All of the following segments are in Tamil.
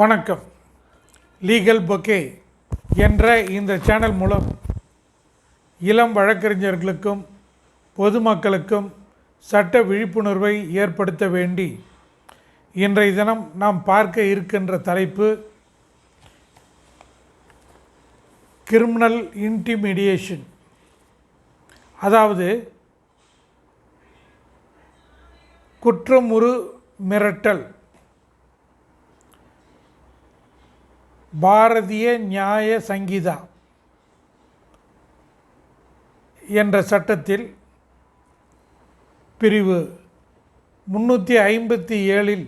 வணக்கம். லீகல் பொக்கே என்ற இந்த சேனல் மூலம் இளம் வழக்கறிஞர்களுக்கும் பொதுமக்களுக்கும் சட்ட விழிப்புணர்வை ஏற்படுத்த வேண்டி இன்றைய தினம் நாம் பார்க்க இருக்கின்ற தலைப்பு கிரிமினல் இன்டிமிடியேஷன் அதாவது குற்றமுறு மிரட்டல். பாரதிய நியாய சங்கீதா என்ற சட்டத்தில் பிரிவு முன்னூற்றி ஐம்பத்தி ஏழில்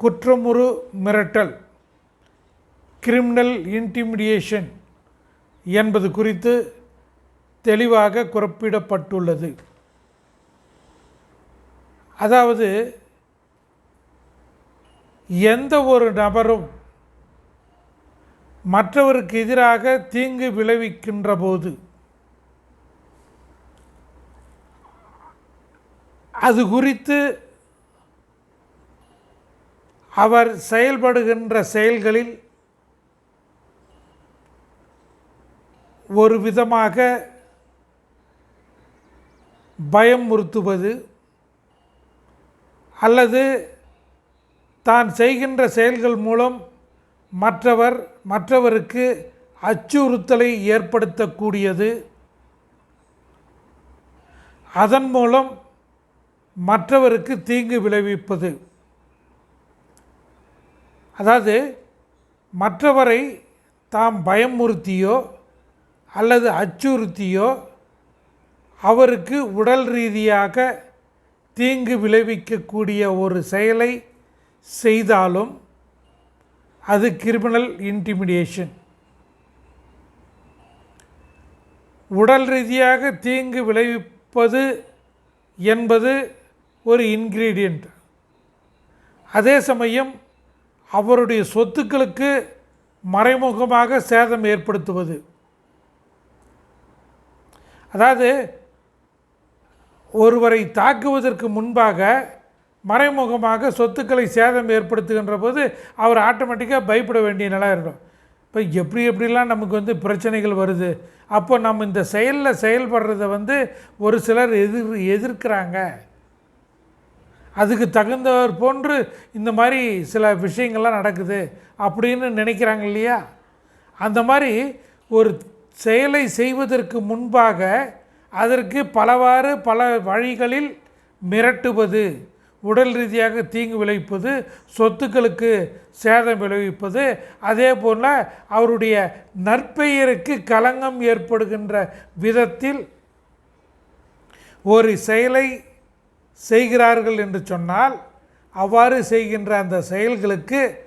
குற்றமுறு மிரட்டல் கிரிமினல் இன்டிமிடியேஷன் என்பது குறித்து தெளிவாக குறிப்பிடப்பட்டுள்ளது. அதாவது எந்த ஒரு நபரும் மற்றவருக்கு எதிராக தீங்கு விளைவிக்கின்ற போது அது குறித்து அவர் செயல்படுகின்ற செயல்களில் ஒரு விதமாக பயமுறுத்துவது அல்லது தான் செய்கின்ற செயல்கள் மூலம் மற்றவர் மற்றவருக்கு அச்சுறுத்தலை ஏற்படுத்தக்கூடியது. அதன் மூலம் மற்றவருக்கு தீங்கு விளைவிப்பது. அதாவது மற்றவரை தாம் பயமுறுத்தியோ அல்லது அச்சுறுத்தியோ அவருக்கு உடல் ரீதியாக தீங்கு விளைவிக்கக்கூடிய ஒரு செயலை செய்தாலும் அது கிரிமினல் இன்டிமிடியேஷன் உடல் ரீதியாக தீங்கு விளைவிப்பது என்பது ஒரு இன்க்ரீடியண்ட் அதே சமயம் அவருடைய சொத்துக்களுக்கு மறைமுகமாக சேதம் ஏற்படுத்துவது. அதாவது ஒருவரை தாக்குவதற்கு முன்பாக மறைமுகமாக சொத்துக்களை சேதம் ஏற்படுத்துகின்ற போது அவர் ஆட்டோமேட்டிக்காக பயப்பட வேண்டிய நிலை இருக்கும் இப்போ எப்படி எப்படிலாம் நமக்கு வந்து பிரச்சனைகள் வருது? அப்போ நம்ம இந்த செயலில் செயல்படுறத வந்து ஒரு சிலர் எதிர் எதிர்க்கிறாங்க. அதுக்கு தகுந்தவர் போன்று இந்த மாதிரி சில விஷயங்கள்லாம் நடக்குது அப்படின்னு நினைக்கிறாங்க இல்லையா? அந்த மாதிரி ஒரு செயலை செய்வதற்கு முன்பாக அதற்கு பலவாறு பல வழிகளில் மிரட்டுவது. உடல் ரீதியாக தீங்கு விளைவிப்பது சொத்துக்களுக்கு சேதம் விளைவிப்பது அதே போல் அவருடைய நற்பெயருக்கு களங்கம் ஏற்படுகின்ற விதத்தில் ஒரு செயலை செய்கிறார்கள் என்று சொன்னால் அவ்வாறு செய்கின்ற அந்த செயல்களுக்கு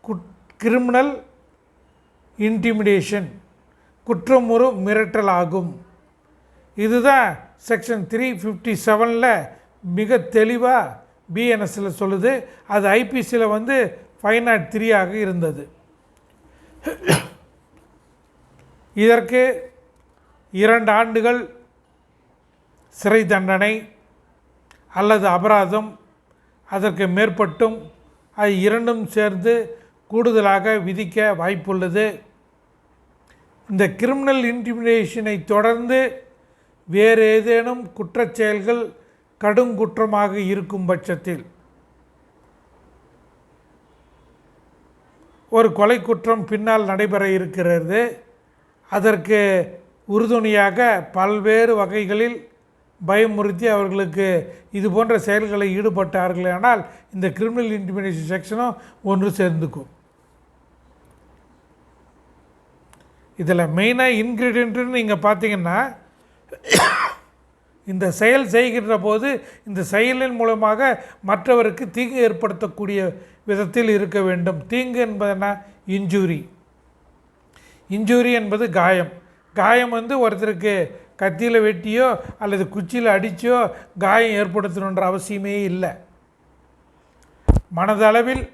குட் கிரிமினல் இன்டிமிடேஷன் குற்றமுறு மிரட்டல் ஆகும். இதுதான் செக்ஷன் த்ரீ ஃபிஃப்டி செவனில் மிக தெளிவாக பிஎன்எஸ்சில் சொல்லுது அது ஐபிசியில் வந்து ஃபைவ் நாட் த்ரீயாக இருந்தது. இதற்கு இரண்டு ஆண்டுகள் சிறை தண்டனை அல்லது அபராதம் அதற்கு மேற்பட்டும் அது இரண்டும் சேர்ந்து கூடுதலாக விதிக்க வாய்ப்புள்ளது. இந்த கிரிமினல் இன்டிமிடேஷனை தொடர்ந்து வேறு ஏதேனும் குற்றச்செயல்கள் கடுங்குற்றமாக இருக்கும் பட்சத்தில் ஒரு கொலை குற்றம் பின்னால் நடைபெற இருக்கிறது. அதற்கு உறுதுணையாக பல்வேறு வகைகளில் பயமுறுத்தி அவர்களுக்கு இது போன்ற செயல்களை ஈடுபட்டார்களானால் இந்த கிரிமினல் இன்டிமிடேஷன் செக்ஷனும் ஒன்று சேர்ந்துக்கும். இதில் மெயினாக இன்க்ரீடியன்ட்டுன்னு நீங்கள் பார்த்தீங்கன்னா இந்த செயல் செய்கின்ற போது இந்த செயலின் மூலமாக மற்றவருக்கு தீங்கு ஏற்படுத்தக்கூடிய விதத்தில் இருக்க வேண்டும். தீங்கு என்பதுனா இன்ஜூரி. இன்ஜூரி என்பது காயம். காயம் வந்து ஒருத்தருக்கு கத்தியில் வெட்டியோ அல்லது குச்சியில் அடித்தோ காயம் ஏற்படுத்தணுன்ற அவசியமே இல்லை. மனதளவில்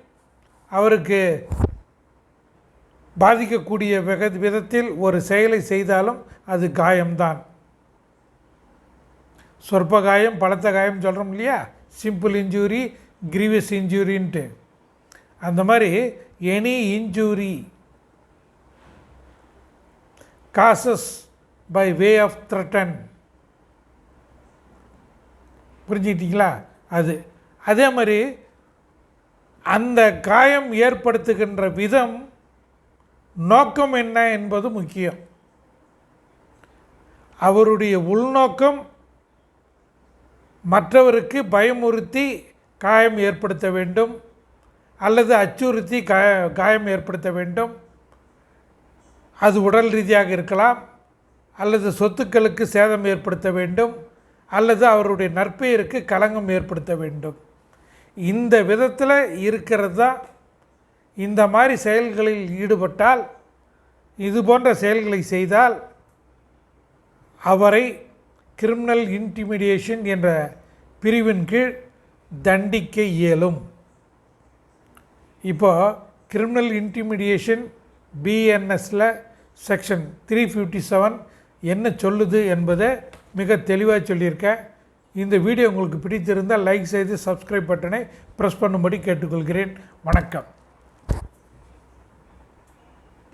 அவருக்கு பாதிக்கக்கூடிய விக விதத்தில் ஒரு செயலை செய்தாலும் அது காயம்தான். சொற்ப காயம் பலத்த காயம் சொல்கிறோம் இல்லையா சிம்பிள் இன்ஜூரி கிரீவியஸ் இன்ஜூரின்ட்டு அந்த மாதிரி any injury causes by way of threaten புரிஞ்சுக்கிட்டீங்களா? அது. அதே மாதிரி அந்த காயம் ஏற்படுத்துகின்ற விதம் நோக்கம் என்ன என்பது முக்கியம். அவருடைய உள்நோக்கம் மற்றவருக்கு பயமுறுத்தி காயம் ஏற்படுத்த வேண்டும் அல்லது அச்சுறுத்தி கா காயம் ஏற்படுத்த வேண்டும். அது உடல் ரீதியாக இருக்கலாம். அல்லது சொத்துக்களுக்கு சேதம் ஏற்படுத்த வேண்டும். அல்லது அவருடைய நற்பெயருக்கு களங்கம் ஏற்படுத்த வேண்டும். இந்த விதத்தில் இருக்கிறது தான் இந்த மாதிரி செயல்களில் ஈடுபட்டால் இது போன்ற செயல்களை செய்தால் அவரை கிரிமினல் இன்டிமிடியேஷன் என்ற பிரிவின் கீழ் தண்டிக்க இயலும். இப்போ கிரிமினல் இன்டிமிடியேஷன் பிஎன்எஸில் செக்ஷன் த்ரீ ஃபிஃப்டி செவன் என்ன சொல்லுது என்பதை மிக தெளிவாக சொல்லியிருக்கேன் இந்த வீடியோ உங்களுக்கு பிடித்திருந்தால் லைக் செய்து சப்ஸ்கிரைப் பட்டனை ப்ரெஸ் பண்ணும்படி கேட்டுக்கொள்கிறேன். வணக்கம்.